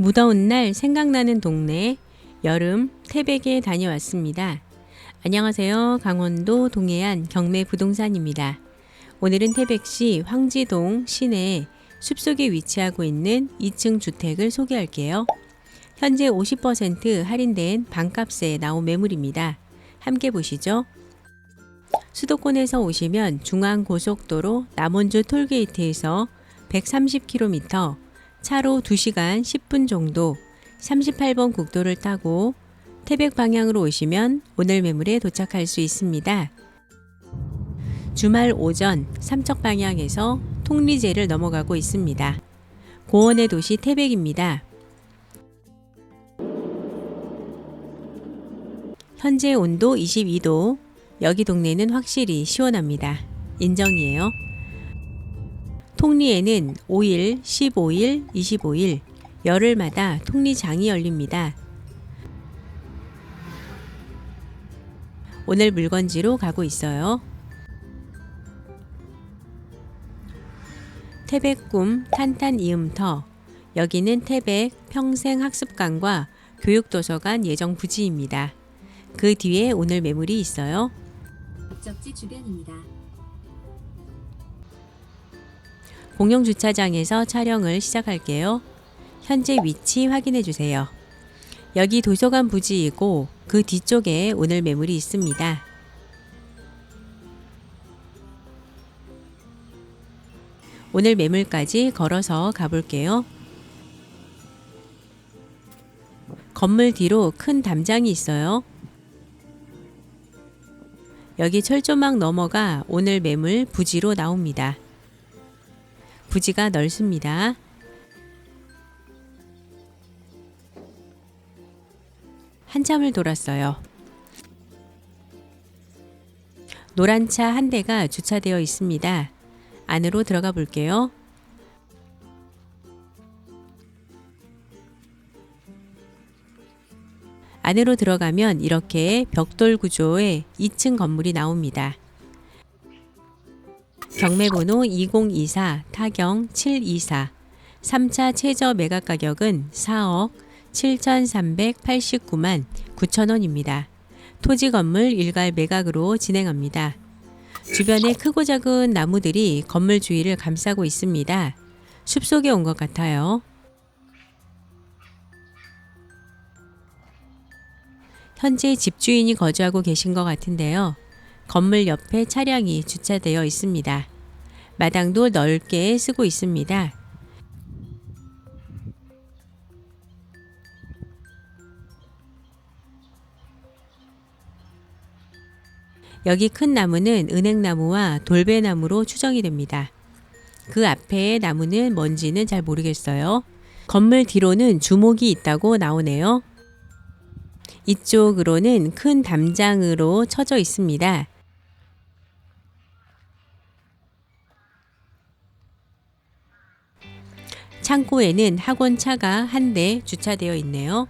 무더운 날 생각나는 동네 여름 태백에 다녀왔습니다. 안녕하세요. 강원도 동해안 경매 부동산입니다. 오늘은 태백시 황지동 시내 숲속에 위치하고 있는 2층 주택을 소개할게요. 현재 50% 할인된 반값에 나온 매물입니다. 함께 보시죠. 수도권에서 오시면 중앙고속도로 남원주 톨게이트에서 130km, 차로 2시간 10분 정도 38번 국도를 타고 태백 방향으로 오시면 오늘 매물에 도착할 수 있습니다. 주말 오전 삼척 방향에서 통리제를 넘어가고 있습니다. 고원의 도시 태백입니다. 현재 온도 22도. 여기 동네는 확실히 시원합니다. 인정이에요. 통리에는 5일, 15일, 25일 열흘마다 통리장이 열립니다. 오늘 물건지로 가고 있어요. 태백꿈 탄탄 이음터 여기는 태백 평생학습관과 교육도서관 예정 부지입니다. 그 뒤에 오늘 매물이 있어요. 목적지 주변입니다. 공영 주차장에서 촬영을 시작할게요. 현재 위치 확인해 주세요. 여기 도서관 부지이고 그 뒤쪽에 오늘 매물이 있습니다. 오늘 매물까지 걸어서 가볼게요. 건물 뒤로 큰 담장이 있어요. 여기 철조망 넘어가 오늘 매물 부지로 나옵니다. 부지가 넓습니다. 한참을 돌았어요. 노란 차 한 대가 주차되어 있습니다. 안으로 들어가 볼게요. 안으로 들어가면 이렇게 벽돌 구조의 2층 건물이 나옵니다. 경매번호 2024 타경 724 3차 최저 매각 가격은 4억 7,389만 9천 원입니다. 토지 건물 일괄 매각으로 진행합니다. 주변에 크고 작은 나무들이 건물 주위를 감싸고 있습니다. 숲속에 온 것 같아요. 현재 집주인이 거주하고 계신 것 같은데요. 건물 옆에 차량이 주차되어 있습니다. 마당도 넓게 쓰고 있습니다. 여기 큰 나무는 은행나무와 돌배나무로 추정이 됩니다. 그 앞에 나무는 뭔지는 잘 모르겠어요. 건물 뒤로는 주목이 있다고 나오네요. 이쪽으로는 큰 담장으로 쳐져 있습니다. 창고에는 학원 차가 한 대 주차되어 있네요.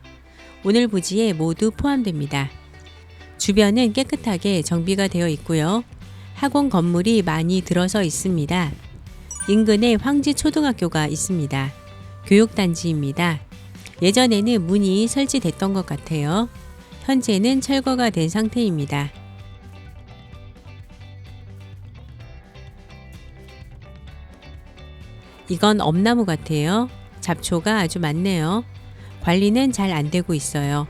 오늘 부지에 모두 포함됩니다. 주변은 깨끗하게 정비가 되어 있고요. 학원 건물이 많이 들어서 있습니다. 인근에 황지 초등학교가 있습니다. 교육단지입니다. 예전에는 문이 설치됐던 것 같아요. 현재는 철거가 된 상태입니다. 이건 엄나무 같아요. 잡초가 아주 많네요. 관리는 잘 안 되고 있어요.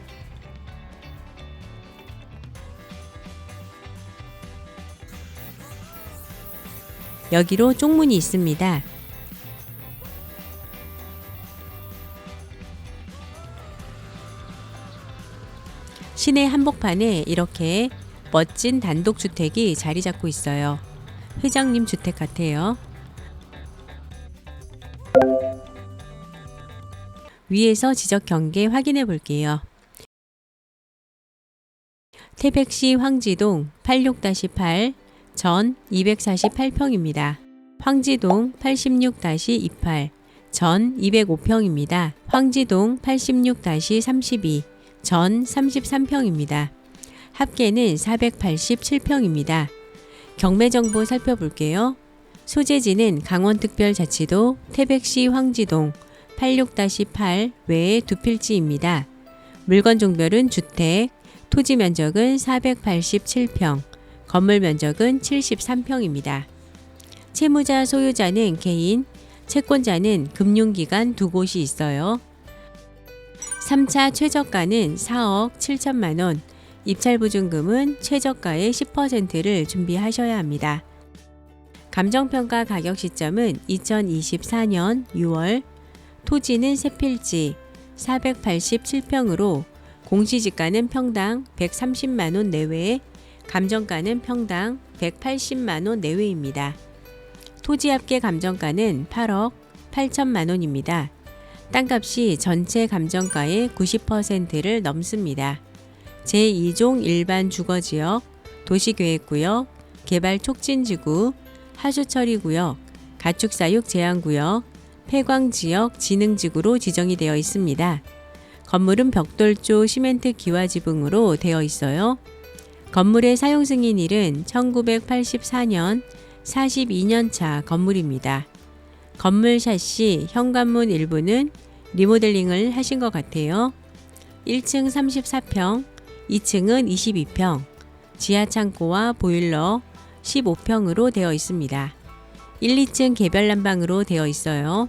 여기로 쪽문이 있습니다. 시내 한복판에 이렇게 멋진 단독주택이 자리 잡고 있어요. 회장님 주택 같아요. 위에서 지적 경계 확인해 볼게요. 태백시 황지동 86-8 전 248평입니다. 황지동 86-28 전 205평입니다. 황지동 86-32 전 33평입니다. 합계는 487평입니다. 경매 정보 살펴볼게요. 소재지는 강원특별자치도 태백시 황지동 86-8 외에 두 필지입니다. 물건 종별은 주택, 토지 면적은 487평, 건물 면적은 73평입니다. 채무자 소유자는 개인, 채권자는 금융기관 두 곳이 있어요. 3차 최저가는 4억 7천만 원, 입찰보증금은 최저가의 10%를 준비하셔야 합니다. 감정평가 가격 시점은 2024년 6월, 토지는 세필지 487평으로 공시지가는 평당 130만 원 내외, 감정가는 평당 180만 원 내외입니다. 토지 합계 감정가는 8억 8천만 원입니다. 땅값이 전체 감정가의 90%를 넘습니다. 제2종 일반 주거지역, 도시계획구역, 개발촉진지구, 하수처리구역, 가축사육 제한구역, 폐광지역 진흥지구로 지정이 되어 있습니다. 건물은 벽돌조 시멘트 기와 지붕으로 되어 있어요. 건물의 사용 승인일은 1984년 42년 차 건물입니다. 건물 샷시 현관문 일부는 리모델링을 하신 것 같아요. 1층 34평, 2층은 22평, 지하 창고와 보일러 15평으로 되어 있습니다. 1, 2층 개별 난방으로 되어 있어요.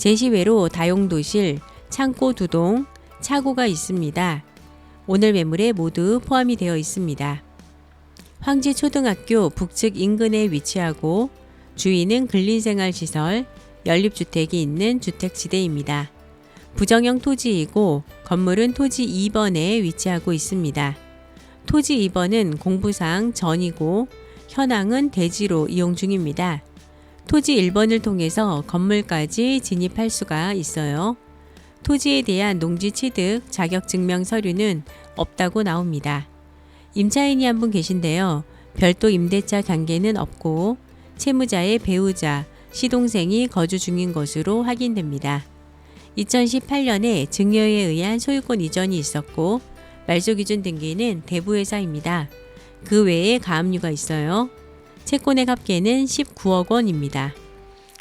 제시외로 다용도실, 창고 두 동, 차고가 있습니다. 오늘 매물에 모두 포함이 되어 있습니다. 황지 초등학교 북측 인근에 위치하고 주위는 근린생활시설, 연립주택이 있는 주택지대입니다. 부정형 토지이고 건물은 토지 2번에 위치하고 있습니다. 토지 2번은 공부상 전이고 현황은 대지로 이용 중입니다. 토지 1번을 통해서 건물까지 진입할 수가 있어요. 토지에 대한 농지 취득 자격 증명 서류는 없다고 나옵니다. 임차인이 한 분 계신데요. 별도 임대차 관계는 없고 채무자의 배우자, 시동생이 거주 중인 것으로 확인됩니다. 2018년에 증여에 의한 소유권 이전이 있었고 말소 기준 등기는 대부회사입니다. 그 외에 가압류가 있어요. 채권의 합계는 19억 원입니다.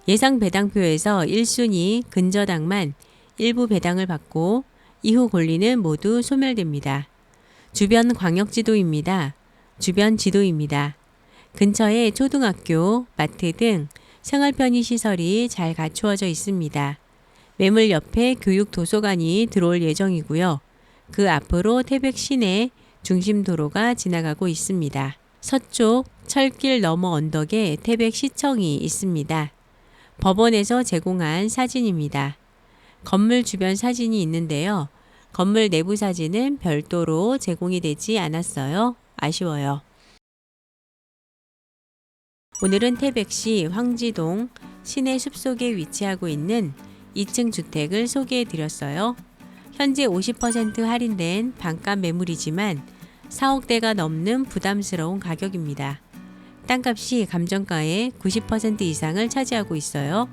예상 배당표에서 1순위 근저당만 일부 배당을 받고 이후 권리는 모두 소멸됩니다. 주변 광역지도입니다. 주변 지도입니다. 근처에 초등학교, 마트 등 생활 편의 시설이 잘 갖추어져 있습니다. 매물 옆에 교육 도서관이 들어올 예정이고요. 그 앞으로 태백 시내 중심 도로가 지나가고 있습니다. 서쪽 철길 너머 언덕에 태백 시청이 있습니다. 법원에서 제공한 사진입니다. 건물 주변 사진이 있는데요. 건물 내부 사진은 별도로 제공이 되지 않았어요. 아쉬워요. 오늘은 태백시 황지동 시내 숲속에 위치하고 있는 2층 주택을 소개해 드렸어요. 현재 50% 할인된 반값 매물이지만 4억대가 넘는 부담스러운 가격입니다. 땅값이 감정가의 90% 이상을 차지하고 있어요.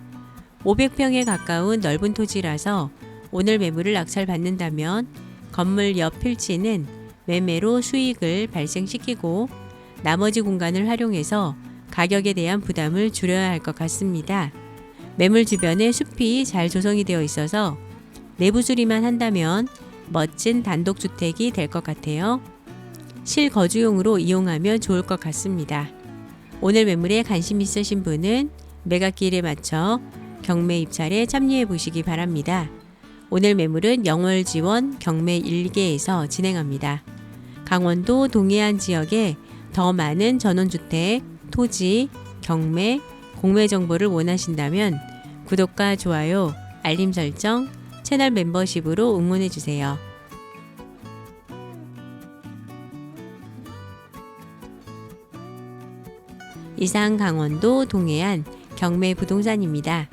500평에 가까운 넓은 토지라서 오늘 매물을 낙찰받는다면 건물 옆 필지는 매매로 수익을 발생시키고 나머지 공간을 활용해서 가격에 대한 부담을 줄여야 할 것 같습니다. 매물 주변에 숲이 잘 조성이 되어 있어서 내부 수리만 한다면 멋진 단독주택이 될 것 같아요. 실거주용으로 이용하면 좋을 것 같습니다. 오늘 매물에 관심 있으신 분은 매각기일에 맞춰 경매 입찰에 참여해 보시기 바랍니다. 오늘 매물은 영월 지원 경매 1개에서 진행합니다. 강원도 동해안 지역에 더 많은 전원주택, 토지, 경매, 공매 정보를 원하신다면 구독과 좋아요, 알림 설정, 채널 멤버십으로 응원해 주세요. 이상 강원도 동해안 경매 부동산입니다.